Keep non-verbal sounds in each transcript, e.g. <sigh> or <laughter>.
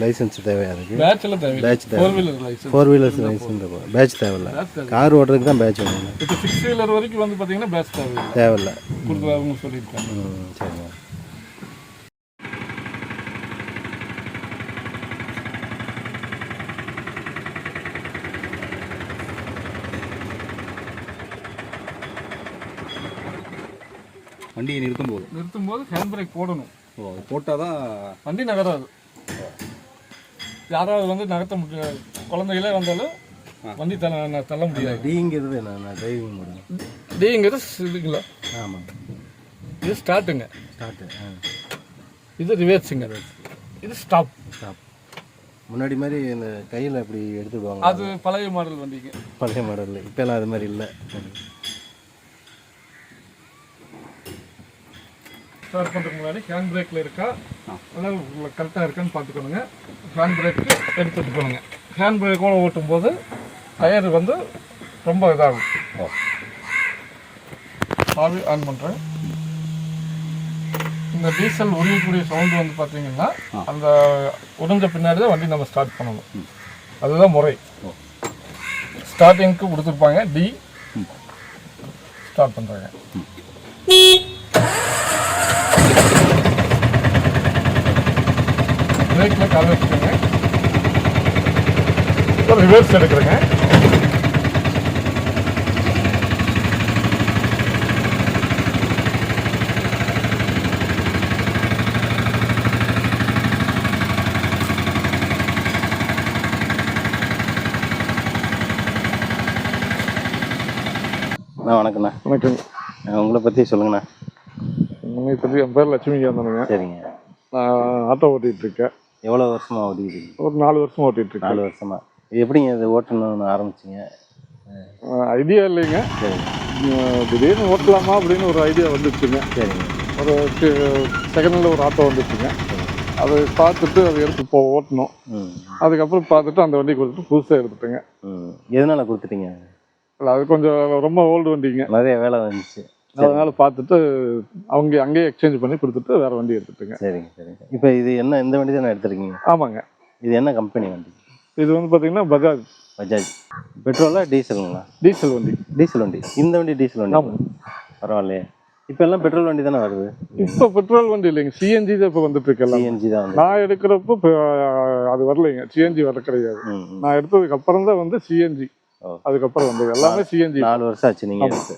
Licence தேவையா அதுக்கு? பேட்சில் தேவை பேட்ச் தேவை four wheeler licence four wheelers licence badge தேவையில்ல. கார் ஓட்டுறதுக்கு தான் பேட்ச் வேணும். இப்போ சிக்ஸ் வீலர் வரைக்கும் வந்து பார்த்தீங்கன்னா பேட்ச் தேவை தேவையில்ல. கொடுக்குறாங்க சொல்லியிருக்காங்க. சரிங்க வண்டியை நிறுத்தும் போது நிறுத்தும் போது ஹேண்ட் பிரேக் போடணும். ஓ போட்டால் தான் வண்டி நகராது. யாராவது வந்து நகர்த்த முடியாது குழந்தைகளே வந்தாலும் வண்டி தள்ள தள்ள முடியாது. டிங்கிறது என்ன டிரைவிங் டிங்கிறது இதுங்களா ஆமாம் இது ஸ்டார்ட்டுங்க. ஸ்டார்ட்டு இது ரிவேர்ஸுங்க. இது ஸ்டாப். ஸ்டாப். முன்னாடி மாதிரி இந்த கையில் அப்படி எடுத்துடுவாங்க அது பழைய மாடல் வண்டிங்க. பழைய மாடல். இப்போலாம் அது மாதிரி இல்லை. ஸ்டார்ட் பண்ணுறதுக்கு முன்னாடி ஹேண்ட் பிரேக்கில் இருக்கா? அதெல்லாம் கரெக்டாக இருக்கான்னு பார்த்துக்கணுங்க. ஹேண்ட் பிரேக்கு எடுத்துட்டு போகணுங்க ஹேண்ட் பிரேக்கோட ஓட்டும் போது டயர் வந்து ரொம்ப இதாகும். சாவி ஆன் பண்ணுறேன் இந்த டீசல் உரியக்கூடிய சவுண்டு வந்து பார்த்தீங்கன்னா அந்த உறிஞ்ச பின்னாடி தான் வண்டி நம்ம ஸ்டார்ட் பண்ணணும். அதுதான் முறை. ஸ்டார்டிங்க்கு கொடுத்துருப்பாங்க. டி ஸ்டார்ட் பண்ணுறாங்க பிரேக்கில் கால் வச்சுக்கோங்க. இப்போ ரிவர்ஸ் எடுக்கிறேங்க. வணக்கண்ணா வணக்கம். உங்களை பற்றி சொல்லுங்கண்ணா. உண்மையை பற்றி என் பேர் லட்சுமிகாந்தனுங்க சரிங்க. நான் ஆட்டோ ஓட்டிகிட்டு இருக்கேன் எவ்வளோ வருஷமாக ஓட்டிக்கிட்டு ஒரு நாலு வருஷம் ஓட்டிகிட்டு இருக்கேன் நாலு வருஷமா. இது எப்படிங்க இது ஓட்டணும்னு ஆரம்பிச்சிங்க? ஐடியா இல்லைங்க. திடீர்னு ஓட்டலாமா அப்படின்னு ஒரு ஐடியா வந்துச்சுங்க. சரிங்க. ஒரு செகண்டில் ஒரு ஆட்டோ வந்துச்சுங்க. அதை பார்த்துட்டு அதை எடுத்து போ ஓட்டணும். அதுக்கப்புறம் பார்த்துட்டு அந்த வண்டி கொடுத்துட்டு புதுசாக எடுத்துட்டேங்க. எதனால் கொடுத்துட்டீங்க? இல்லை அது கொஞ்சம் ரொம்ப ஓல்டு வண்டிங்க. நிறைய வேலை வந்துச்சு. அதனால பார்த்துட்டு அவங்க அங்கேயே எக்ஸ்சேஞ்ச் பண்ணி கொடுத்துட்டு வேற வண்டி எடுத்துட்டுங்க. சரிங்க சரிங்க. இப்போ இது என்ன இந்த வண்டி தானே எடுத்துருக்கீங்க? ஆமாங்க. இது என்ன கம்பெனி வண்டி? இது வந்து பார்த்தீங்கன்னா பஜாஜ். பஜாஜ். பெட்ரோலா டீசலுங்களா டீசல் வண்டி. டீசல் வண்டி. இந்த வண்டி டீசல் வண்டி? ஆமாம் பரவாயில்லையே. இப்போ எல்லாம் பெட்ரோல் வண்டி தானே வருது? இப்போ பெட்ரோல் வண்டி இல்லைங்க. சிஎன்ஜி தான் இப்போ வந்துட்டு இருக்கல சிஎன்ஜி தான் நான் எடுக்கிறப்போ அது வரலைங்க. சிஎன்ஜி வர கிடையாது. நான் எடுத்ததுக்கு அப்புறம் தான் வந்து சிஎன்ஜி. அதுக்கப்புறம் வந்தது. எல்லாமே சிஎன்ஜி நாலு வருஷம் ஆச்சு நீங்கள் எடுத்து.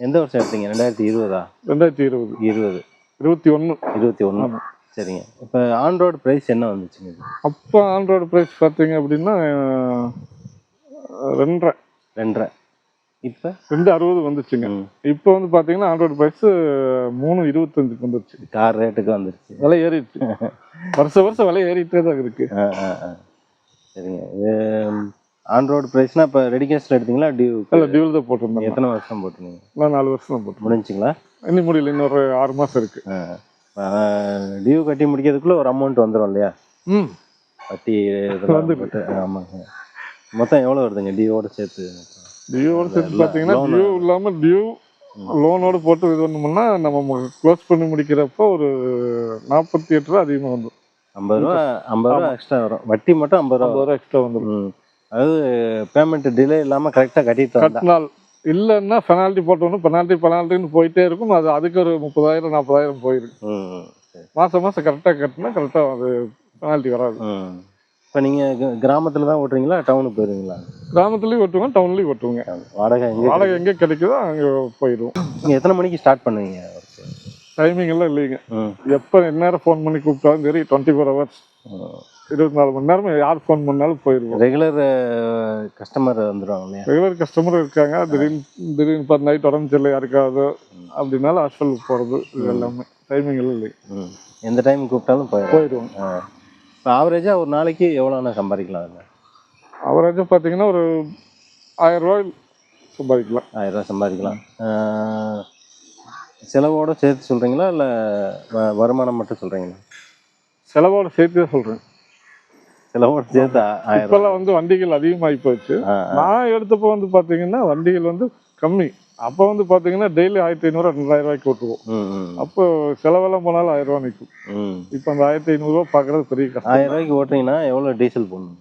எந்த வருஷம் எடுத்தீங்க? ரெண்டாயிரத்தி இருபதா? ரெண்டாயிரத்தி இருபது. இருபது. இருபத்தி ஒன்று இருபத்தி ஒன்று சரிங்க. இப்போ ஆன் ரோடு ப்ரைஸ் என்ன வந்துச்சுங்க அப்போ ஆண்ட்ராய்டு ப்ரைஸ் பார்த்தீங்க அப்படின்னா ரெண்டரை. ரெண்டரை. இப்போ? ரெண்டு அறுபது வந்துச்சுங்க. இப்போ வந்து பார்த்தீங்கன்னா ஆண்ட்ராய்டு ப்ரைஸ் மூணு இருபத்தஞ்சுக்கு வந்துருச்சு. கார் ரேட்டுக்கு வந்துருச்சு. விலை ஏறிடுச்சு. <laughs> வருஷம் வருஷம் விலை ஏறிட்டே தான் இருக்கு. ஆ ஆ ஆ. சரிங்க. இது ஆன் ரோடு ப்ரைஸ்னால் இப்போ ரெடி கேஷில் எடுத்தீங்களா? டியூ இல்லை டியூல் தான் போட்டிருந்தேன் எத்தனை வருஷம் போட்டுருந்தீங்க? நான் நாலு வருஷம் தான் போட்டேன் முடிஞ்சுங்களா? இன்னும் முடியல இன்னொரு ஆறு மாதம் இருக்கு. டியூ கட்டி முடிக்கிறதுக்குள்ளே ஒரு அமௌண்ட் வந்துடும் இல்லையா? ம். வட்டி போட்டு ஆமாங்க. மொத்தம் எவ்வளோ வருதுங்க டியூவோட சேர்த்து? டியூவோட சேர்த்து பார்த்தீங்கன்னா. டியூ இல்லாமல் டியூ லோனோட போட்டு இது பண்ணோம்னா நம்ம க்ளோஸ் பண்ணி முடிக்கிறப்போ ஒரு நாற்பத்தி எட்டு ரூபா அதிகமாக வந்துடும் ஐம்பது ரூபா ஐம்பது ரூபா எக்ஸ்ட்ரா வரும். வட்டி மட்டும் ஐம்பது ரூபா ஐம்பது ரூபா எக்ஸ்ட்ரா வந்துடும் அதாவது பேமெண்ட் டிலே இல்லாமல் கரெக்டாக கட்டிட்டு கட்டினால் இல்லைன்னா பெனால்ட்டி போட்டோன்னு பெனால்ட்டி பெனால்ட்டின்னு போயிட்டே இருக்கும். அது அதுக்கு ஒரு முப்பதாயிரம் நாற்பதாயிரம் சரி. மாதம் மாதம் கரெக்டாக கட்டினா கரெக்டாக அது பெனால்ட்டி வராது. இப்போ நீங்கள் கிராமத்தில் தான் ஓட்டுறீங்களா டவுனுக்கு போயிருவீங்களா? கிராமத்துலேயும் ஓட்டுவோங்க டவுன்லேயும் ஓட்டுவோங்க வாடகை எங்கே வாடகை எங்கே கிடைக்குதோ அங்கே போயிடுவோம். நீங்கள் எத்தனை மணிக்கு ஸ்டார்ட் பண்ணுவீங்க? டைமிங் எல்லாம் இல்லைங்க. எப்போ எந்நேரம் ஃபோன் பண்ணி கூப்பிட்டாலும் சரி டுவெண்ட்டி ஃபோர் ஹவர்ஸ் இருபத்தி நாலு மணி நேரம் யார் ஃபோன் பண்ணாலும் போயிடுவோம் ரெகுலர் கஸ்டமர் வந்துடுவாங்க இல்லையா? ரெகுலர் கஸ்டமரும் இருக்காங்க. திடீர்னு திடீர்னு பார்த்து நைட் உடம்பு சரியில்லை யாருக்காவது அப்படின்னாலும் ஹாஸ்பிட்டலுக்கு போகிறது இது எல்லாமே டைமிங் இல்லை ம். எந்த டைம் கூப்பிட்டாலும் போயிடும். போயிடுவோம். இப்போ ஆவரேஜாக ஒரு நாளைக்கு எவ்வளோண்ணா சம்பாதிக்கலாம் அதில் அவரேஜ் பார்த்தீங்கன்னா ஒரு ஆயிரம் ரூபாய் சம்பாதிக்கலாம். ஆயிரம் ரூபாய் சம்பாதிக்கலாம். செலவோட சேர்த்து சொல்கிறீங்களா இல்லை வருமானம் மட்டும் சொல்கிறீங்களா செலவோட சேர்த்து தான் சொல்கிறேன் செலவோட சேர்த்து இப்போல்லாம் வந்து வண்டிகள் அதிகமாகி போச்சு. நான் எடுத்தப்போ வந்து பார்த்தீங்கன்னா வண்டிகள் வந்து கம்மி. அப்போ வந்து பார்த்தீங்கன்னா டெய்லி ஆயிரத்தி ஐநூறுரூவா ரெண்டாயிரம் ரூபாய்க்கு ஓட்டுவோம். அப்போ செலவெல்லாம் போனாலும் ஆயிரம் ரூபா நிற்கும் இப்போ அந்த ஆயிரத்தி ஐநூறுரூவா பார்க்குறது பெரிய கஷ்டம். ஆயிரம் ரூபாய்க்கு ஓட்டுறீங்கன்னா எவ்வளோ டீசல் போடணும்?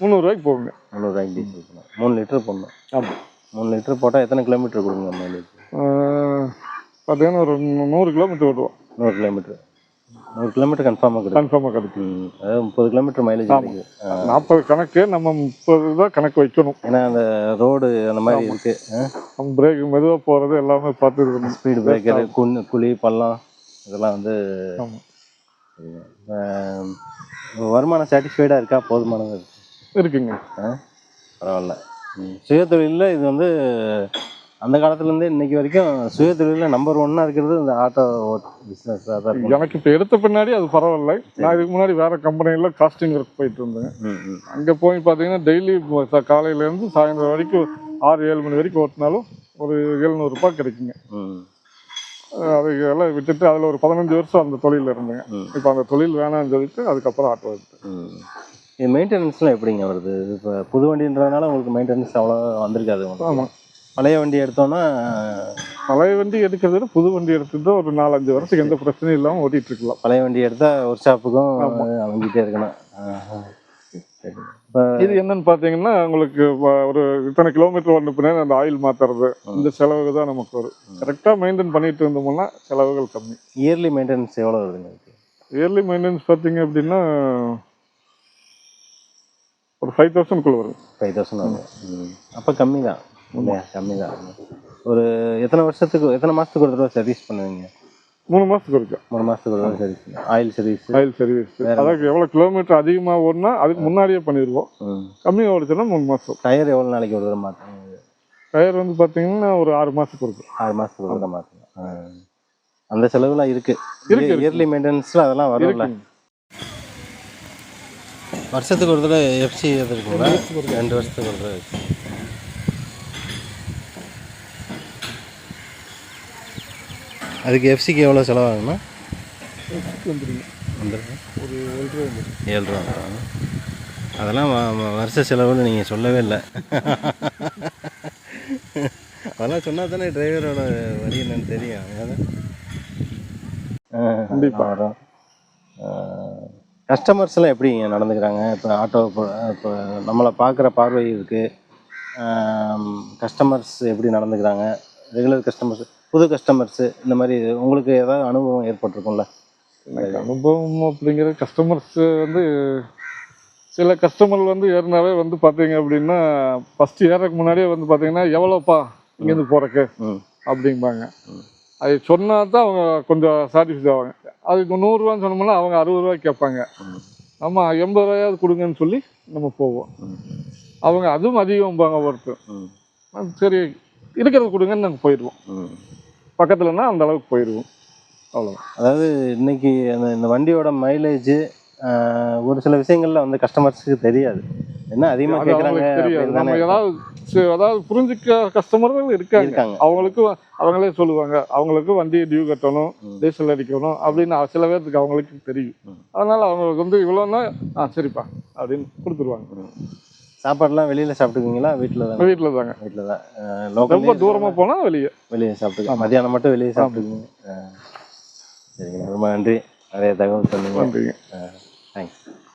முந்நூறுரூவாய்க்கு போகுங்க முந்நூறுரூவாய்க்கு டீசல் போடணும். மூணு லிட்டர் போடணும். ஆமாம் மூணு லிட்டர் போட்டால் எத்தனை கிலோமீட்டர் கொடுங்க மைலேஜ் பார்த்தீங்கன்னா ஒரு நூறு கிலோமீட்டர் ஓட்டுவோம். நூறு கிலோமீட்டர் நூறு கிலோமீட்டர் கன்ஃபார்மாக கிடைக்கும் கன்ஃபார்மாக கிடைக்கும் அதாவது முப்பது கிலோமீட்டர் மைலேஜ் கிடைக்குது ஆ. நாற்பது கணக்கு நம்ம முப்பது தான் கணக்கு வைக்கணும். ஏன்னா அந்த ரோடு அந்த மாதிரி இருக்கு. நம்ம பிரேக் மெதுவாக போகிறது எல்லாமே பார்த்து இருக்கணும். ஸ்பீடு பிரேக்கரு குன்னு குழி பள்ளம் இதெல்லாம் வந்து வருமானம் சாட்டிஸ்ஃபைடாக இருக்கா? போதுமானது இருக்கு? இருக்குங்க. பரவாயில்ல. சுயதொழிலில் இது வந்து அந்த காலத்துலேருந்தே இன்னைக்கு வரைக்கும் சுயதொழிலில் நம்பர் ஒன்னாக இருக்கிறது இந்த ஆட்டோ பிஸ்னஸ் தான் எனக்கு இப்போ எடுத்த பின்னாடி அது பரவாயில்ல. நான் இதுக்கு முன்னாடி வேற கம்பெனியில் காஸ்டிங் ஒர்க் போயிட்டு இருந்தேன். அங்கே போய் பார்த்தீங்கன்னா டெய்லி காலையிலேருந்து சாயந்தரம் வரைக்கும் ஆறு ஏழு மணி வரைக்கும் ஓட்டினாலும் ஒரு எழுநூறுபா கிடைக்குங்க. அது எல்லாம் விட்டுட்டு அதில் ஒரு பதினஞ்சு வருஷம் அந்த தொழிலில் இருந்தேங்க. இப்போ அந்த தொழில் வேணாம்னு சொல்லிட்டு அதுக்கப்புறம் ஆட்டோ எடுத்தேன். இது மெயின்டெனன்ஸ்லாம் எப்படிங்க வருது? இப்போ புது வண்டின்றதுனால உங்களுக்கு மெயின்டெனன்ஸ் அவ்வளோ வந்திருக்காது ஆமாம் பழைய வண்டி எடுத்தோன்னா பழைய வண்டி எடுக்கிறத விட புது வண்டி எடுத்துட்டு ஒரு நாலஞ்சு வருஷத்துக்கு எந்த பிரச்சனையும் இல்லாமல் ஓட்டிட்டு இருக்கலாம் பழைய வண்டி எடுத்தால் ஒர்க் ஷாப்புக்கும் வாங்கிட்டே இருக்கணும். இது என்னன்னு பார்த்தீங்கன்னா உங்களுக்கு ஒரு இத்தனை கிலோமீட்டர் வந்த பின்னாடி அந்த ஆயில் மாத்துறது இந்த செலவு தான் நமக்கு வரும். கரெக்டாக மெயின்டைன் பண்ணிட்டு இருந்தோம்னா செலவுகள் கம்மி. இயர்லி மெயின்டெனன்ஸ் எவ்வளோ வருதுங்க இயர்லி மெயின்டெனன்ஸ் பார்த்தீங்க அப்படின்னா ஒரு ஃபைவ் தௌசண்ட்குள்ள வரும். ஃபைவ் தௌசண்ட் வரும். அப்போ கம்மி தான் இல்லையா? கம்மி தான். ஒரு எத்தனை வருஷத்துக்கு எத்தனை மாதத்துக்கு ஒரு தடவை சர்வீஸ் பண்ணுவீங்க? மூணு மாதத்துக்கு இருக்கு மூணு மாதத்துக்கு ஒரு தடவை service oil service oil service அதாவது எவ்வளோ கிலோமீட்டர் அதிகமாக ஓடினா அதுக்கு முன்னாடியே பண்ணிடுவோம். கம்மியாக ஓடிச்சுன்னா மூணு மாதம் டயர் எவ்வளோ நாளைக்கு ஒரு தடவை மாற்றுங்க டயர் வந்து பார்த்தீங்கன்னா ஒரு ஆறு மாதத்துக்கு இருக்கும் ஆறு மாதத்துக்கு ஒரு தடவை மாற்றணும் அந்த செலவுலாம் இருக்குது இயர்லி மெயின்டெனன்ஸில் அதெல்லாம் வரும்ல? வருஷத்துக்கு ஒரு தடவை எஃப்சி இருக்குங்களா ரெண்டு வருஷத்துக்கு ஒரு தடவை. அதுக்கு எஃப்சிக்கு எவ்வளோ செலவாகும்னா வந்துடுங்க வந்துருங்க ஒரு ஏழு ரூபா வந்துடும் ஏழு ரூபா வந்துரும். அதெல்லாம் வருஷ செலவுன்னு நீங்கள் சொல்லவே இல்லை அதெல்லாம் சொன்னால் தானே டிரைவரோட வழி என்னன்னு தெரியும் அதான். ஆ, கண்டிப்பா. வரும் கஸ்டமர்ஸ் எல்லாம் எப்படி இங்க நடந்துக்கிறாங்க இப்போ ஆட்டோ இப்போ இப்போ நம்மளை பார்க்குற பார்வை இருக்குது கஸ்டமர்ஸ் எப்படி நடந்துக்கிறாங்க ரெகுலர் கஸ்டமர்ஸ் புது கஸ்டமர்ஸு இந்த மாதிரி உங்களுக்கு ஏதாவது அனுபவம் ஏற்பட்டிருக்கும்ல? எனக்கு அனுபவம் அப்படிங்கிறது கஸ்டமர்ஸ் வந்து சில கஸ்டமர் வந்து ஏறினாவே வந்து பார்த்தீங்க அப்படின்னா ஃபஸ்ட்டு ஏறதுக்கு முன்னாடியே வந்து பார்த்தீங்கன்னா எவ்வளோப்பா இங்கேருந்து போகிறக்கு அப்படிம்பாங்க. அது சொன்னா தான் அவங்க கொஞ்சம் சாட்டிஸ்ஃபை ஆவாங்க. அதுக்கு நூறுரூவான்னு சொன்னோம்னா அவங்க அறுபது ரூபாய்க்கு கேட்பாங்க. நம்ம எண்பது ரூபாயாவது கொடுங்கன்னு சொல்லி நம்ம போவோம். அவங்க அதுவும் அதிகம்பாங்க ஒருத்தர். சரி இருக்கிறத கொடுங்கன்னு நாங்கள் போயிடுவோம். பக்கத்துலன்னா அந்த அளவுக்கு போயிடுவோம். அவ்வளோதான் அதாவது இன்னைக்கு அந்த இந்த வண்டியோட மைலேஜ் ஒரு சில விஷயங்கள்ல வந்து கஸ்டமர்ஸுக்கு தெரியாது. என்ன அதிகமாக அது கேட்குறாங்க தெரியாது. நம்ம ஏதாவது அதாவது புரிஞ்சுக்க கஸ்டமர்கள் இருக்காங்க. அவங்களுக்கு அவங்களே சொல்லுவாங்க. அவங்களுக்கு வண்டி டியூ கட்டணும். டீசல் அடிக்கணும் அப்படின்னு சில பேர்த்துக்கு அவங்களுக்கு தெரியும். அதனால அவங்களுக்கு வந்து இவ்வளோன்னா ஆ சரிப்பா அப்படின்னு கொடுத்துருவாங்க. சாப்பாடுலாம் வெளியில சாப்பிட்டுக்குவீங்களா? வீட்டில் தான்? வீட்டில் தாங்க. வீட்டில் தான். ரொம்ப தூரமாக போனால் வெளியே. வெளியே சாப்பிட்டுக்க மதியானம் மட்டும் வெளியே சாப்பிட்டுக்குவீங்க. சரிங்க. ரொம்ப நன்றி. நிறைய தகவல் சொன்னீங்க. நன்றிங்க. தேங்க்ஸ்